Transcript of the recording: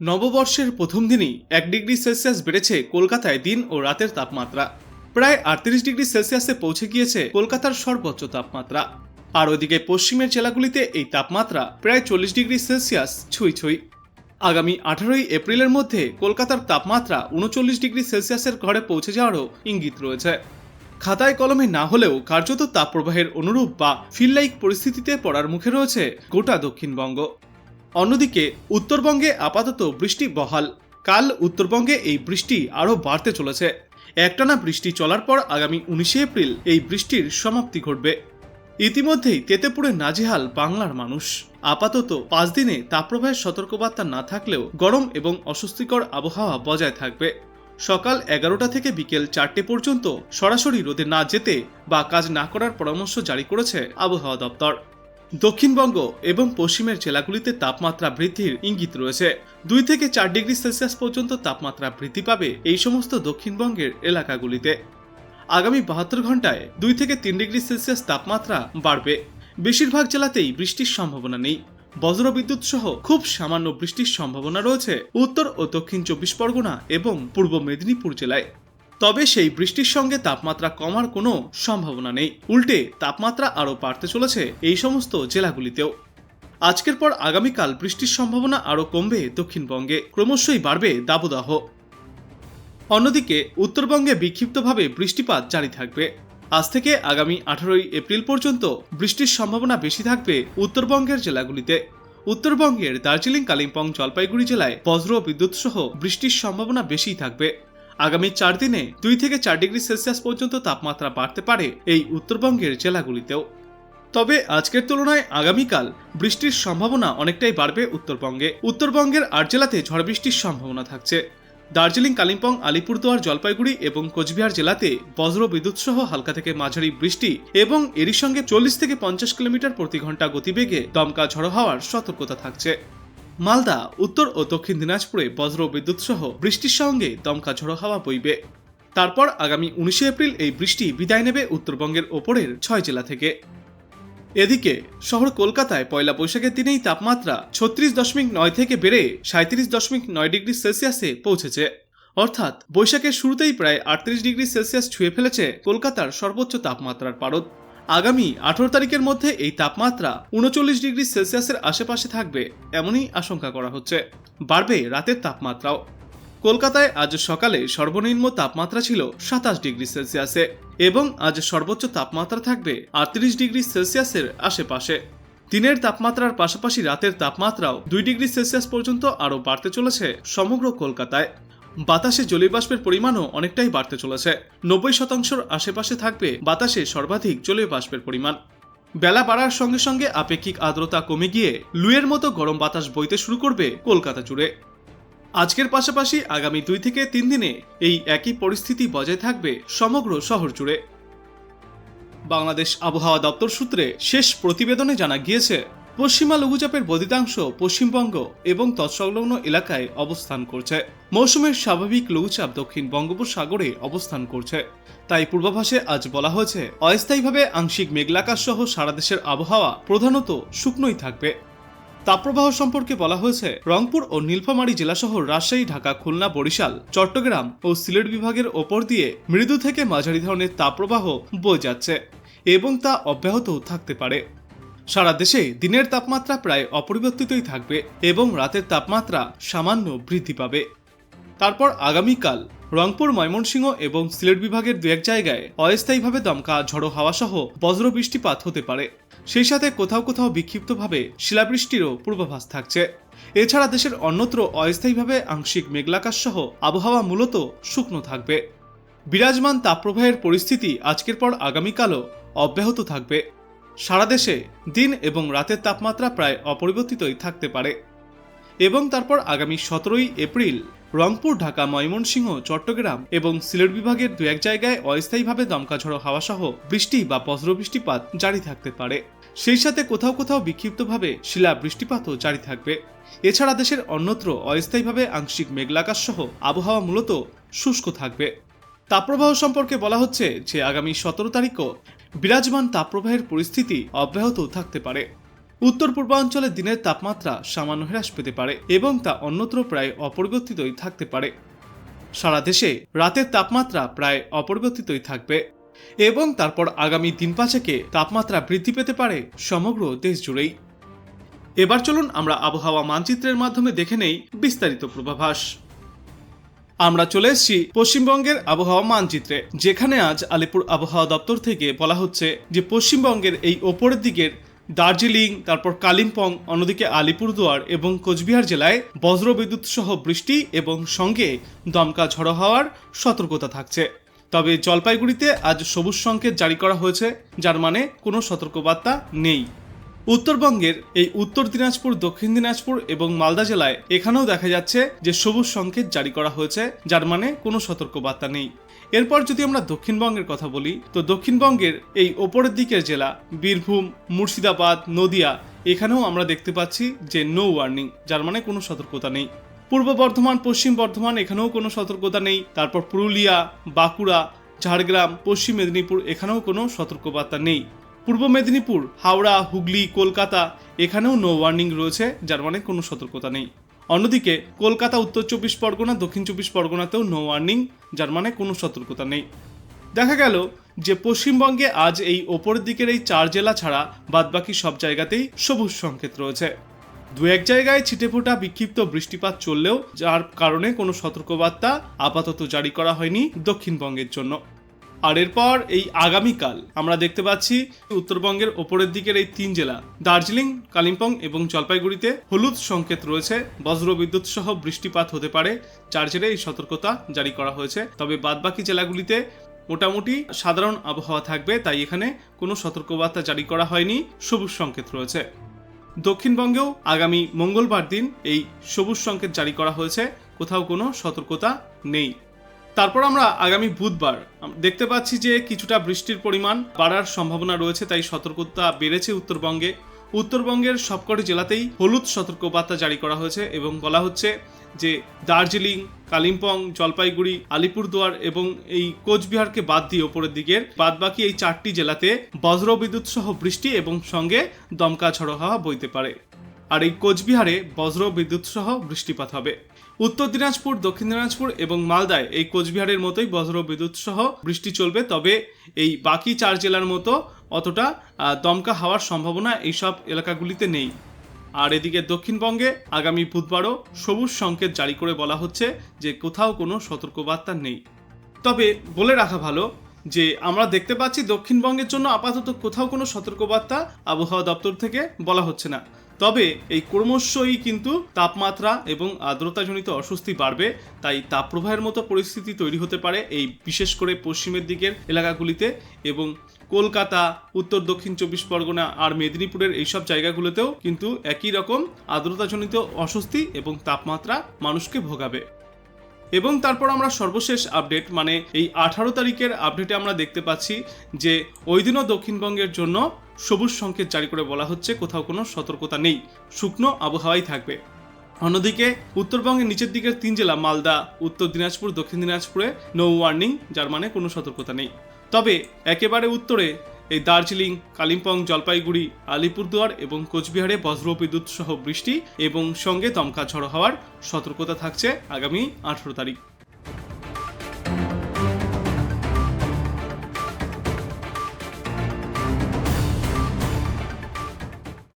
নববর্ষের প্রথম দিনই এক ডিগ্রি সেলসিয়াস বেড়েছে কলকাতায় দিন ও রাতের তাপমাত্রা। প্রায় আটত্রিশ ডিগ্রি সেলসিয়াসে পৌঁছে গিয়েছে কলকাতার সর্বোচ্চ তাপমাত্রা। আর ওদিকে পশ্চিমের জেলাগুলিতে এই তাপমাত্রা প্রায় চল্লিশ ডিগ্রি সেলসিয়াস ছুঁই ছুঁই। আগামী আঠারোই এপ্রিলের মধ্যে কলকাতার তাপমাত্রা উনচল্লিশ ডিগ্রি সেলসিয়াসের ঘরে পৌঁছে যাওয়ারও ইঙ্গিত রয়েছে। খাতায় কলমে না হলেও কার্যত তাপপ্রবাহের অনুরূপ বা ফিল লাইক পরিস্থিতিতে পড়ার মুখে রয়েছে গোটা দক্ষিণবঙ্গ। অন্যদিকে, উত্তরবঙ্গে আপাতত বৃষ্টি বহাল। কাল উত্তরবঙ্গে এই বৃষ্টি আরও বাড়তে চলেছে। একটানা বৃষ্টি চলার পর আগামী উনিশে এপ্রিল এই বৃষ্টির সমাপ্তি ঘটবে। ইতিমধ্যেই তেতেপুরে নাজেহাল বাংলার মানুষ। আপাতত পাঁচ দিনে তাপপ্রবাহের সতর্কবার্তা না থাকলেও গরম এবং অস্বস্তিকর আবহাওয়া বজায় থাকবে। সকাল এগারোটা থেকে বিকেল চারটে পর্যন্ত সরাসরি রোদে না যেতে বা কাজ না করার পরামর্শ জারি করেছে আবহাওয়া দপ্তর। দক্ষিণবঙ্গ এবং পশ্চিমের জেলাগুলিতে তাপমাত্রা বৃদ্ধির ইঙ্গিত রয়েছে। দুই থেকে চার ডিগ্রি সেলসিয়াস পর্যন্ত তাপমাত্রা বৃদ্ধি পাবে এই সমস্ত দক্ষিণবঙ্গের এলাকাগুলিতে। আগামী বাহাত্তর ঘন্টায় দুই থেকে তিন ডিগ্রি সেলসিয়াস তাপমাত্রা বাড়বে। বেশিরভাগ জেলাতেই বৃষ্টির সম্ভাবনা নেই। বজ্রবিদ্যুৎ সহ খুব সামান্য বৃষ্টির সম্ভাবনা রয়েছে উত্তর ও দক্ষিণ চব্বিশ পরগনা এবং পূর্ব মেদিনীপুর জেলায়। তবে সেই বৃষ্টির সঙ্গে তাপমাত্রা কমার কোনো সম্ভাবনা নেই। উল্টে তাপমাত্রা আরও বাড়তে চলেছে এই সমস্ত জেলাগুলিতেও। আজকের পর আগামীকাল বৃষ্টির সম্ভাবনা আরও কমবে দক্ষিণবঙ্গে, ক্রমশই বাড়বে দাবদাহ। অন্যদিকে, উত্তরবঙ্গে বিক্ষিপ্তভাবে বৃষ্টিপাত জারি থাকবে। আজ থেকে আগামী আঠারোই এপ্রিল পর্যন্ত বৃষ্টির সম্ভাবনা বেশি থাকবে উত্তরবঙ্গের জেলাগুলিতে। উত্তরবঙ্গের দার্জিলিং, কালিম্পং, জলপাইগুড়ি জেলায় বজ্র বিদ্যুৎ সহ বৃষ্টির সম্ভাবনা বেশি থাকবে। আগামী চার দিনে দুই থেকে চার ডিগ্রি সেলসিয়াস পর্যন্ত তাপমাত্রা বাড়তে পারে এই উত্তরবঙ্গের জেলাগুলিতেও। তবে আজকের তুলনায় আগামীকাল বৃষ্টির সম্ভাবনা অনেকটাই বাড়বে উত্তরবঙ্গে। উত্তরবঙ্গের আট জেলাতে ঝড় বৃষ্টির সম্ভাবনা থাকছে। দার্জিলিং, কালিম্পং, আলিপুরদুয়ার, জলপাইগুড়ি এবং কোচবিহার জেলাতে বজ্র বিদ্যুৎ সহ হালকা থেকে মাঝারি বৃষ্টি এবং এরই সঙ্গে চল্লিশ থেকে পঞ্চাশ কিলোমিটার প্রতি ঘণ্টা গতিবেগে দমকা ঝড়ো হওয়ার সতর্কতা থাকছে। মালদা, উত্তর ও দক্ষিণ দিনাজপুরে বজ্র বিদ্যুৎ সহ বৃষ্টির সঙ্গে দমকা ঝড়ো হাওয়া বইবে। তারপর আগামী উনিশে এপ্রিল এই বৃষ্টি বিদায় নেবে উত্তরবঙ্গের ওপরের ছয় জেলা থেকে। এদিকে, শহর কলকাতায় পয়লা বৈশাখের দিনেই তাপমাত্রা ছত্রিশ দশমিক নয় থেকে বেড়ে সাঁত্রিশ দশমিক নয় ডিগ্রি সেলসিয়াসে পৌঁছেছে। অর্থাৎ, বৈশাখের শুরুতেই প্রায় আটত্রিশ ডিগ্রি সেলসিয়াস ছুঁয়ে ফেলেছে কলকাতার সর্বোচ্চ তাপমাত্রার পারদ। আগামী আঠারো তারিখের মধ্যে এই তাপমাত্রা উনচল্লিশ ডিগ্রি সেলসিয়াসের আশেপাশে থাকবে এমনই আশঙ্কা করা হচ্ছে। বাড়বে রাতের তাপমাত্রাও। কলকাতায় আজ সকালে সর্বনিম্ন তাপমাত্রা ছিল সাতাশ ডিগ্রি সেলসিয়াসে এবং আজ সর্বোচ্চ তাপমাত্রা থাকবে আটত্রিশ ডিগ্রি সেলসিয়াসের আশেপাশে। দিনের তাপমাত্রার পাশাপাশি রাতের তাপমাত্রাও দুই ডিগ্রি সেলসিয়াস পর্যন্ত আরও বাড়তে চলেছে সমগ্র কলকাতায়। বাতাসে জলীয়বাষ্পের পরিমাণও অনেকটাই বাড়তে চলেছে। নব্বই শতাংশের আশেপাশে থাকবে বাতাসে সর্বাধিক জলীয়বাষ্পের পরিমাণ। বেলা বাড়ার সঙ্গে সঙ্গে আপেক্ষিক আর্দ্রতা কমে গিয়ে লুয়ের মতো গরম বাতাস বইতে শুরু করবে কলকাতা জুড়ে। আজকের পাশাপাশি আগামী দুই থেকে তিন দিনে এই একই পরিস্থিতি বজায় থাকবে সমগ্র শহর জুড়ে। বাংলাদেশ আবহাওয়া দপ্তর সূত্রে শেষ প্রতিবেদনে জানা গিয়েছে পশ্চিমা লঘুচাপের বদিতাংশ পশ্চিমবঙ্গ এবং তৎসংলগ্ন এলাকায় অবস্থান করছে। মৌসুমের স্বাভাবিক লঘুচাপ দক্ষিণ বঙ্গোপসাগরে অবস্থান করছে। তাই পূর্বাভাসে আজ বলা হয়েছে, অস্থায়ীভাবে আংশিক মেঘলাকাশ সহ সারা দেশের আবহাওয়া প্রধানত শুকনোই থাকবে। তাপপ্রবাহ সম্পর্কে বলা হয়েছে, রংপুর ও নীলফামারী জেলাসহ রাজশাহী, ঢাকা, খুলনা, বরিশাল, চট্টগ্রাম ও সিলেট বিভাগের ওপর দিয়ে মৃদু থেকে মাঝারি ধরনের তাপপ্রবাহ বয়ে যাচ্ছে এবং তা অব্যাহত থাকতে পারে। সারা দেশে দিনের তাপমাত্রা প্রায় অপরিবর্তিতই থাকবে এবং রাতের তাপমাত্রা সামান্য বৃদ্ধি পাবে। তারপর আগামীকাল রংপুর, ময়মনসিংহ এবং সিলেট বিভাগের দু এক জায়গায় অস্থায়ীভাবে দমকা, ঝড়ো হাওয়া সহ বজ্র বৃষ্টিপাত হতে পারে। সেই সাথে কোথাও কোথাও বিক্ষিপ্তভাবে শিলাবৃষ্টিরও পূর্বাভাস থাকছে। এছাড়া দেশের অন্যত্র অস্থায়ীভাবে আংশিক মেঘলাকাশ সহ আবহাওয়া মূলত শুকনো থাকবে। বিরাজমান তাপপ্রবাহের পরিস্থিতি আজকের পর আগামীকালও অব্যাহত থাকবে। সারা দেশে দিন এবং রাতের তাপমাত্রা প্রায় অপরিবর্তিতই থাকতে পারে। এবং তারপর আগামী সতেরোই এপ্রিল রংপুর, ঢাকা, ময়মনসিংহ, চট্টগ্রাম এবং সিলেট বিভাগের দু এক জায়গায় অস্থায়ীভাবে দমকা ঝড়ো হাওয়া সহ বৃষ্টি বা বজ্র বৃষ্টিপাত জারি থাকতে পারে। সেই সাথে কোথাও কোথাও বিক্ষিপ্তভাবে শিলা বৃষ্টিপাতও জারি থাকবে। এছাড়া দেশের অন্যত্র অস্থায়ীভাবে আংশিক মেঘলাকাশ সহ আবহাওয়া মূলত শুষ্ক থাকবে। তাপপ্রবাহ সম্পর্কে বলা হচ্ছে যে, আগামী সতেরো তারিখও বিরাজমান তাপপ্রবাহের পরিস্থিতি অব্যাহত থাকতে পারে। উত্তর পূর্বাঞ্চলে দিনের তাপমাত্রা সামান্য হ্রাস পেতে পারে এবং তা অন্যত্র প্রায় অপরিবর্তিতই থাকতে পারে। সারা দেশে রাতের তাপমাত্রা প্রায় অপরিবর্তিতই থাকবে এবং তারপর আগামী দিন পাঁচেকে তাপমাত্রা বৃদ্ধি পেতে পারে সমগ্র দেশ জুড়েই। এবার চলুন আমরা আবহাওয়া মানচিত্রের মাধ্যমে দেখে নেই বিস্তারিত পূর্বাভাস। আমরা চলে এসেছি পশ্চিমবঙ্গের আবহাওয়া মানচিত্রে, যেখানে আজ আলিপুর আবহাওয়া দপ্তর থেকে বলা হচ্ছে যে পশ্চিমবঙ্গের এই ওপরের দিকের দার্জিলিং, তারপর কালিম্পং, অন্যদিকে আলিপুরদুয়ার এবং কোচবিহার জেলায় বজ্রবিদ্যুৎ সহ বৃষ্টি এবং সঙ্গে দমকা ঝড়ো হওয়ার সতর্কতা থাকছে। তবে জলপাইগুড়িতে আজ সবুজ সংকেত জারি করা হয়েছে, যার মানে কোনো সতর্কবার্তা নেই। উত্তরবঙ্গের এই উত্তর দিনাজপুর, দক্ষিণ দিনাজপুর এবং মালদা জেলায় এখানেও দেখা যাচ্ছে যে সবুজ সংকেত জারি করা হয়েছে, যার মানে কোনো সতর্কবার্তা নেই। এরপর যদি আমরা দক্ষিণবঙ্গের কথা বলি, তো দক্ষিণবঙ্গের এই ওপরের দিকের জেলা বীরভূম, মুর্শিদাবাদ, নদিয়া, এখানেও আমরা দেখতে পাচ্ছি যে নো ওয়ার্নিং যার মানে কোনো সতর্কতা নেই। পূর্ব বর্ধমান, পশ্চিম বর্ধমান, এখানেও কোনো সতর্কতা নেই। তারপর পুরুলিয়া, বাঁকুড়া, ঝাড়গ্রাম, পশ্চিম মেদিনীপুর, এখানেও কোনো সতর্কবার্তা নেই। পূর্ব মেদিনীপুর, হাওড়া, হুগলি, কলকাতা, এখানেও নো ওয়ার্নিং রয়েছে, যার মানে কোনো সতর্কতা নেই। অন্যদিকে, কলকাতা, উত্তর চব্বিশ পরগনা, দক্ষিণ চব্বিশ পরগনাতেও নো ওয়ার্নিং যার মানে কোনো সতর্কতা নেই। দেখা গেল যে পশ্চিমবঙ্গে আজ এই ওপরের দিকের এই চার জেলা ছাড়া বাদবাকি সব জায়গাতেই সবুজ সংকেত রয়েছে। দু এক জায়গায় ছিটেফোঁটা বিক্ষিপ্ত বৃষ্টিপাত চললেও, যার কারণে কোনো সতর্কবার্তা আপাতত জারি করা হয়নি দক্ষিণবঙ্গের জন্য। আর এরপর এই আগামীকাল আমরা দেখতে পাচ্ছি উত্তরবঙ্গের ওপরের দিকের এই তিন জেলা, দার্জিলিং, কালিম্পং এবং জলপাইগুড়িতে হলুদ সংকেত রয়েছে। বজ্রবিদ্যুৎ সহ বৃষ্টিপাত হতে পারে। চার জেলায় এই সতর্কতা জারি করা হয়েছে। তবে বাদবাকি জেলাগুলিতে মোটামুটি সাধারণ আবহাওয়া থাকবে, তাই এখানে কোনো সতর্কবার্তা জারি করা হয়নি। সবুজ সংকেত রয়েছে। দক্ষিণবঙ্গেও আগামী মঙ্গলবার দিন এই সবুজ সংকেত জারি করা হয়েছে। কোথাও কোনো সতর্কতা নেই। তারপর আমরা আগামী বুধবার দেখতে পাচ্ছি যে কিছুটা বৃষ্টির পরিমাণ বাড়ার সম্ভাবনা রয়েছে, তাই সতর্কতা বেড়েছে উত্তরবঙ্গে। উত্তরবঙ্গের সবকটি জেলাতেই হলুদ সতর্কবার্তা জারি করা হয়েছে এবং বলা হচ্ছে যে দার্জিলিং, কালিম্পং, জলপাইগুড়ি, আলিপুরদুয়ার এবং এই কোচবিহারকে বাদ দিয়ে ওপরের দিকের বাদবাকি এই চারটি জেলাতে বজ্রবিদ্যুৎ সহ বৃষ্টি এবং সঙ্গে দমকা ঝড়ো হাওয়া বইতে পারে। আর এই কোচবিহারে বজ্র বিদ্যুৎ সহ বৃষ্টিপাত হবে। উত্তর দিনাজপুর, দক্ষিণ দিনাজপুর এবং মালদায় এই কোচবিহারের মতোই বজ্র বিদ্যুৎ সহ বৃষ্টি চলবে। তবে এই বাকি চার জেলার মতো অতটা দমকা হওয়ার সম্ভাবনা এইসব এলাকাগুলিতে নেই। আর এদিকে দক্ষিণবঙ্গে আগামী বুধবারও সবুজ সংকেত জারি করে বলা হচ্ছে যে কোথাও কোনো সতর্কবার্তা নেই। তবে বলে রাখা ভালো যে আমরা দেখতে পাচ্ছি দক্ষিণবঙ্গের জন্য আপাতত কোথাও কোনো সতর্কবার্তা আবহাওয়া দপ্তর থেকে বলা হচ্ছে না। তবে এই ক্রমশই কিন্তু তাপমাত্রা এবং আর্দ্রতাজনিত অস্বস্তি বাড়বে, তাই তাপপ্রবাহের মতো পরিস্থিতি তৈরি হতে পারে এই বিশেষ করে পশ্চিমের দিকের এলাকাগুলিতে এবং কলকাতা, উত্তর দক্ষিণ চব্বিশ পরগনা আর মেদিনীপুরের এইসব জায়গাগুলোতেও কিন্তু একই রকম আর্দ্রতাজনিত অস্বস্তি এবং তাপমাত্রা মানুষকে ভোগাবে। এবং তারপর আমরা সর্বশেষ আপডেট মানে এই আঠারো তারিখের আপডেটে আমরা দেখতে পাচ্ছি যে ওই দিনও দক্ষিণবঙ্গের জন্য সবুজ সংকেত জারি করে বলা হচ্ছে, কোথাও কোনো সতর্কতা নেই, শুকনো আবহাওয়াই থাকবে। অন্যদিকে উত্তরবঙ্গের নিচের দিকের তিন জেলা, মালদা, উত্তর দিনাজপুর, দক্ষিণ দিনাজপুরে নো ওয়ার্নিং যার মানে কোনো সতর্কতা নেই। তবে একেবারে উত্তরে এই দার্জিলিং, কালিম্পং, জলপাইগুড়ি, আলিপুরদুয়ার এবং কোচবিহারে বজ্রবিদ্যুৎ সহ বৃষ্টি এবং সঙ্গে দমকা ঝড়ো হওয়ার সতর্কতা থাকছে আগামী আঠেরো তারিখ।